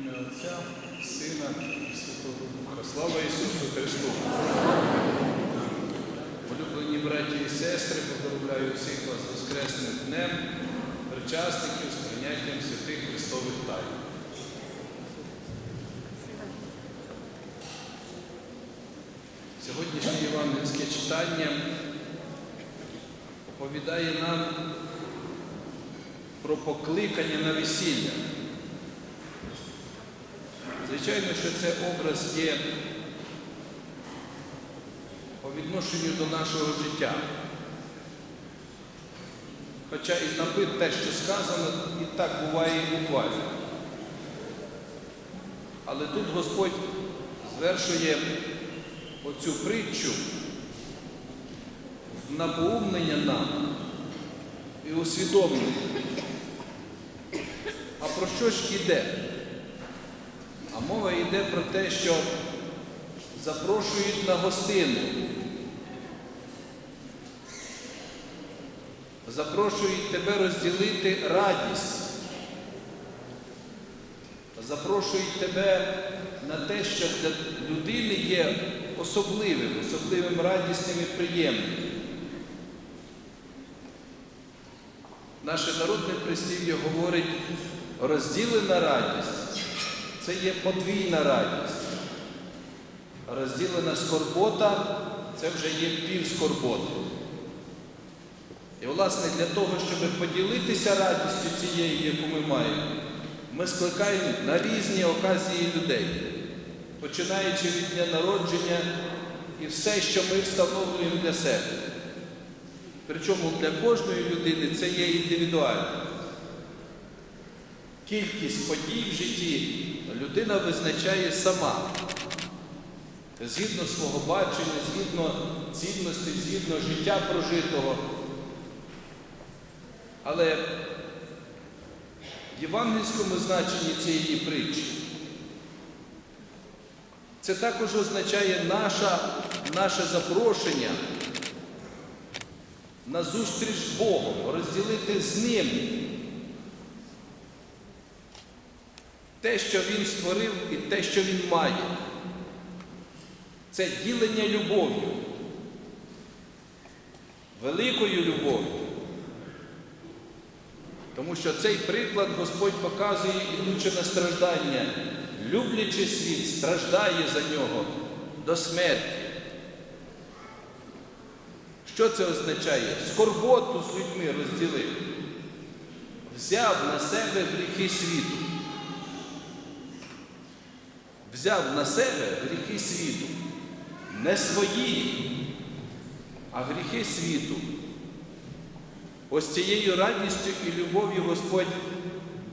ім'я Отця, Сина і Святого Духа. Слава Ісусу Христу! Улюблені браті і сестри, поздравляю всіх вас Воскресним днем, причасників з прийняттям святих Христових тайн. Сьогоднішнє євангельське читання оповідає нам про покликання на весілля. Звичайно, що це образ є по відношенню до нашого життя. Хоча і напит те, що сказано, і так буває і буквально. Але тут Господь звершує оцю притчу в напоумнення нам і усвідомлення. А про що ж іде? Мова йде про те, що запрошують на гостину. Запрошують тебе розділити радість. Запрошують тебе на те, що для людини є особливим, особливим радісним і приємним. Наше народне прислів'я говорить, розділена радість це є подвійна радість. Розділена скорбота це вже є пів скорботи. І, власне, для того, щоб поділитися радістю цією, яку ми маємо, ми скликаємо на різні оказії людей, починаючи від дня народження і все, що ми встановлюємо для себе. Причому для кожної людини це є індивідуально. Кількість подій в житті людина визначає сама. Згідно свого бачення, згідно цінностей, згідно життя прожитого. Але в євангельському значенні цієї притчі це також означає наша, наше запрошення на зустріч з Богом, розділити з Ним те, що Він створив, і те, що Він має. Це ділення любов'ю, великою любов'ю. Тому що цей приклад Господь показує, ідучи на страждання, люблячи світ, страждає за нього до смерті. Що це означає? Скорботу з людьми розділив, взяв на себе гріхи світу. Взяв на себе гріхи світу. Не свої, а гріхи світу. Ось цією радістю і любов'ю Господь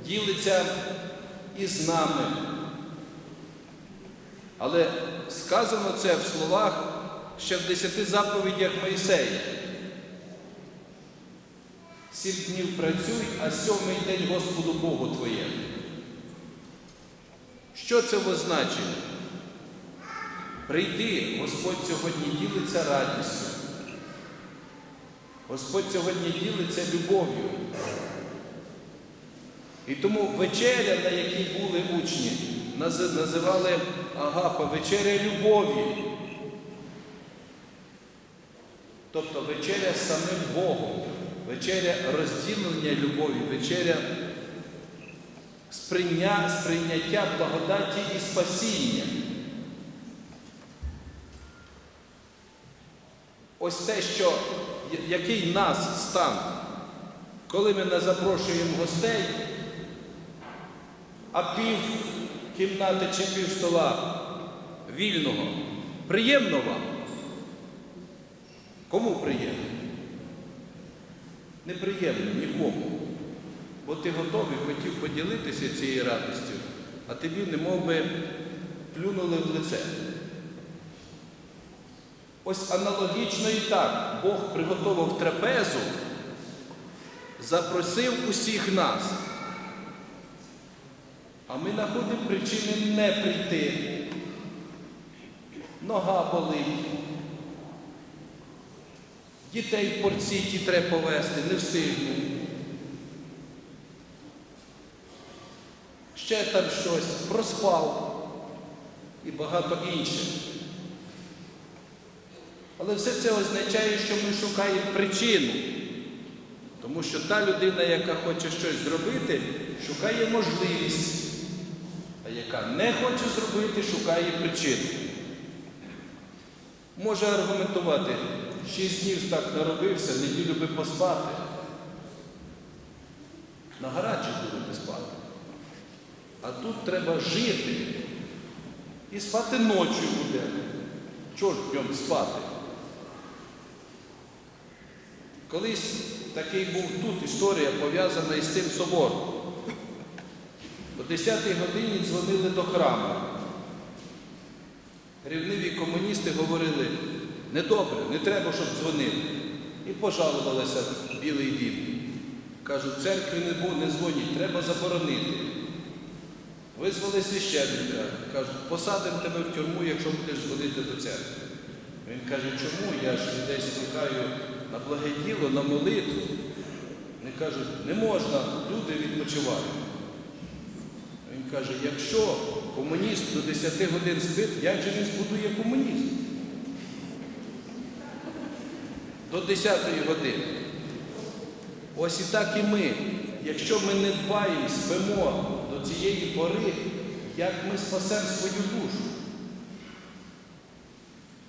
ділиться із нами. Але сказано це в словах ще в десяти заповідях Моїсея. Сім днів працюй, а сьомий день Господу Богу твоєму. Що це означає? Прийди, Господь сьогодні ділиться радістю. Господь сьогодні ділиться любов'ю. І тому вечеря, на якій були учні, називали Агапа вечеря любові. Тобто вечеря з самим Богом, вечеря розділення любові, вечеря сприйняття, благодаті і спасіння. Ось те, що, який нас стан, коли ми не запрошуємо гостей, а пів кімнати чи пів стола вільного, приємно вам? Кому приємно? Неприємно нікому. Бо ти готовий хотів поділитися цією радістю, а тобі не би плюнули в лице. Ось аналогічно і так Бог приготував трапезу, запросив усіх нас. А ми знаходимо причини не прийти. Нога болить. Дітей в порційті треба повезти, не встигну. Ще там щось, проспав і багато інше. Але все це означає, що ми шукаємо причину. Тому що та людина, яка хоче щось зробити, шукає можливість, а яка не хоче зробити, шукає причину. Може аргументувати, шість днів так наробився, неділю би поспати. На. А тут треба жити. І спати ночі буде. Чого ж днем спати? Колись такий був тут історія пов'язана із цим собором. О 10-й годині дзвонили до храму. Рівниві комуністи говорили, недобре, не треба, щоб дзвонили. І пожалувалися Білий дім. Кажуть, церкві не, не дзвоніть, треба заборонити. Визвали священника, кажуть, посадимо тебе в тюрму, якщо будеш дзвонити до церкви. Він каже, чому? Я ж людей скликаю на благе діло, на молитву. Вони кажуть, не можна, люди відпочивають. Він каже, якщо комуніст до 10 годин спить, як же він збудує комунізм? До 10 години. Ось і так і ми. Якщо ми не дбаємо, спимо до цієї пори, як ми спасемо свою душу?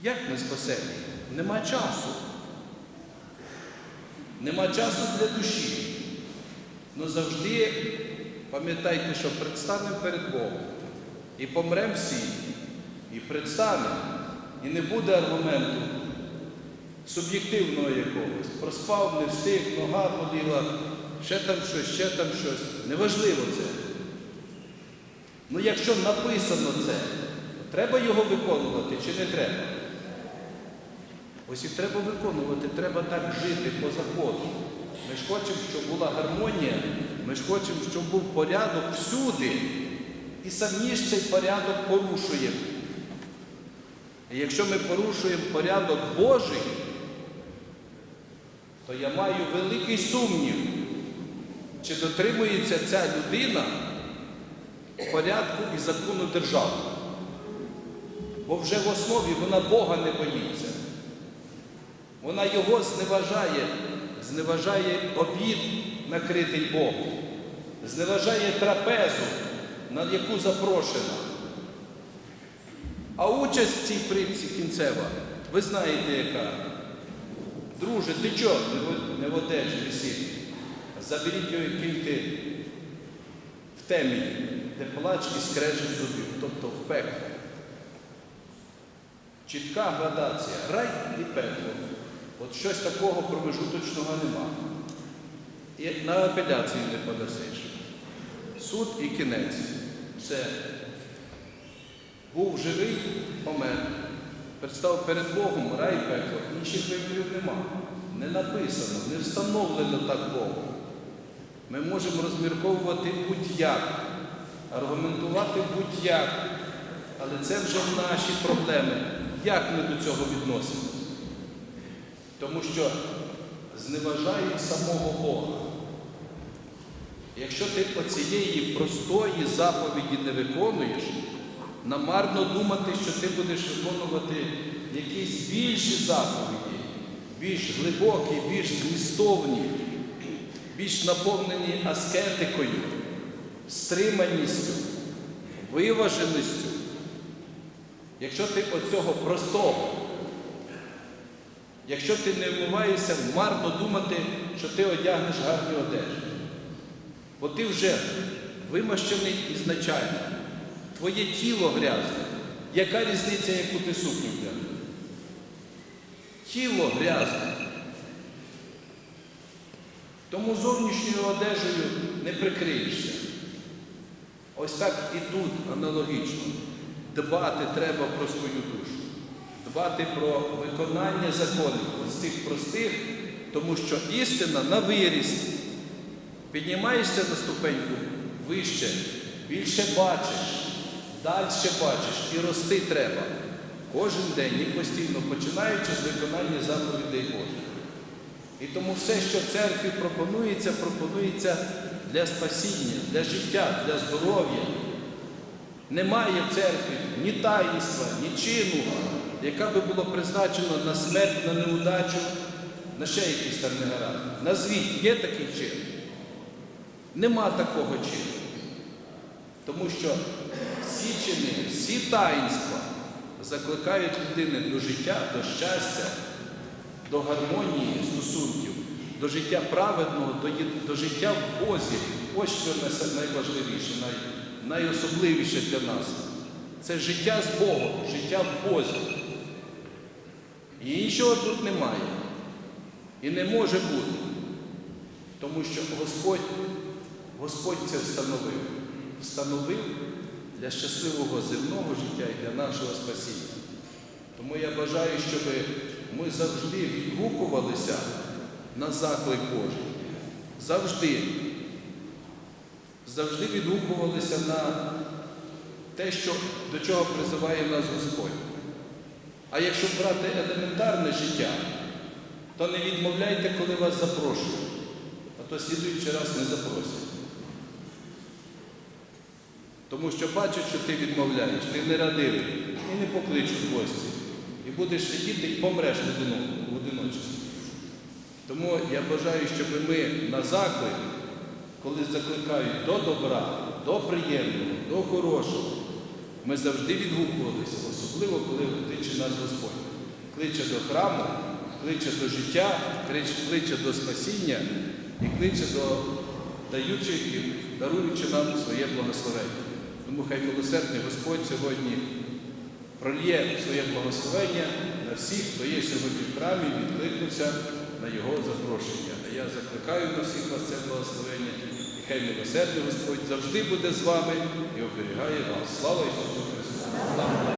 Як ми спасемо? Нема часу. Нема часу для душі. Ну завжди пам'ятайте, що предстанемо перед Богом. І помремо всі. І предстанемо. І не буде аргументу суб'єктивного якогось. Проспав, не встиг, нога боліла, ще там щось, ще там щось. Неважливо це. Ну якщо написано це, треба його виконувати чи не треба? Ось і треба виконувати, треба так жити по закону. Ми ж хочемо, щоб була гармонія, ми ж хочемо, щоб був порядок всюди. І самі ж цей порядок порушуємо. І якщо ми порушуємо порядок Божий, то я маю великий сумнів, чи дотримується ця людина порядку і закону держави. Бо вже в основі вона Бога не боїться. Вона його зневажає, зневажає обід, накритий Богом, зневажає трапезу, на яку запрошена. А участь в цій притці кінцева, ви знаєте, яка. Друже, ти чого не в- одежі? Заберіть його киньте в темі, де плач і скрежет зубів, тобто в пекло. Чітка градація, рай і пекло. От щось такого промежуточного нема. І на апеляції не подасиш. Суд і кінець. Все. Був живий, помер. Представ перед Богом рай пекло. Інших виборів нема. Не написано, не встановлено так Богом. Ми можемо розмірковувати будь-як, аргументувати будь-як. Але це вже наші проблеми. Як ми до цього відносимося? Тому що зневажають самого Бога. Якщо ти оцієї простої заповіді не виконуєш, намарно думати, що ти будеш виконувати якісь більші заповіді, більш глибокі, більш змістовні, більш наповнені аскетикою, стриманістю, виваженістю. Якщо ти оцього простого, якщо ти не вмиваєшся, марно думати, що ти одягнеш гарні одежі. Бо ти вже вимащений ізначально. Твоє тіло грязне. Яка різниця, яку ти сукню вдягнеш? Тіло грязне. Тому зовнішньою одежею не прикриєшся. Ось так і тут аналогічно. Дбати треба про свою душу, дбати про виконання законів, ось цих простих, тому що істина на виріст. Піднімаєшся на ступеньку вище, більше бачиш, далі бачиш і рости треба. Кожен день і постійно, починаючи з виконання заповідей Божих. І тому все, що церкві пропонується, пропонується для спасіння, для життя, для здоров'я. Немає в церкві ні таїнства, ні чину, яка би було призначено на смерть, на неудачу, на ще якісь там негаразди. Назвіть, є такий чин? Нема такого чину. Тому що всі чини, всі таїнства закликають людини до життя, до щастя, до гармонії стосунків, до життя праведного, до, до життя в Бозі. Ось що най- найважливіше, най, найособливіше для нас. Це життя з Богом, життя в Бозі. І іншого тут немає. І не може бути. Тому що Господь, Господь це встановив. Встановив для щасливого земного життя і для нашого спасіння. Тому я бажаю, щоб ми завжди відгукувалися на заклик Божий. Завжди. Завжди відгукувалися на те, що, до чого призиває нас Господь. А якщо брати елементарне життя, то не відмовляйте, коли вас запрошують, а то слідуючий раз не запросять. Тому що бачать, що ти відмовляєш, ти не радивий і не покличуть гості. І будеш сидіти і помреш в одино- в одиночестві. Тому я бажаю, щоб ми на заклик, коли закликають до добра, до приємного, до хорошого, ми завжди відгукувалися, особливо коли кличе нас Господь. Кличе до храму, кличе до життя, кличе до спасіння і кличе до даючи і даруючи нам своє благословення. Тому хай милосердний Господь сьогодні прольє своє благословення на всіх, хто є сьогодні в храмі, відкликнувся на його запрошення. А я закликаю на всіх вас це благословення. І хай милосердний Господь завжди буде з вами і оберігає вас. Слава Ісусу!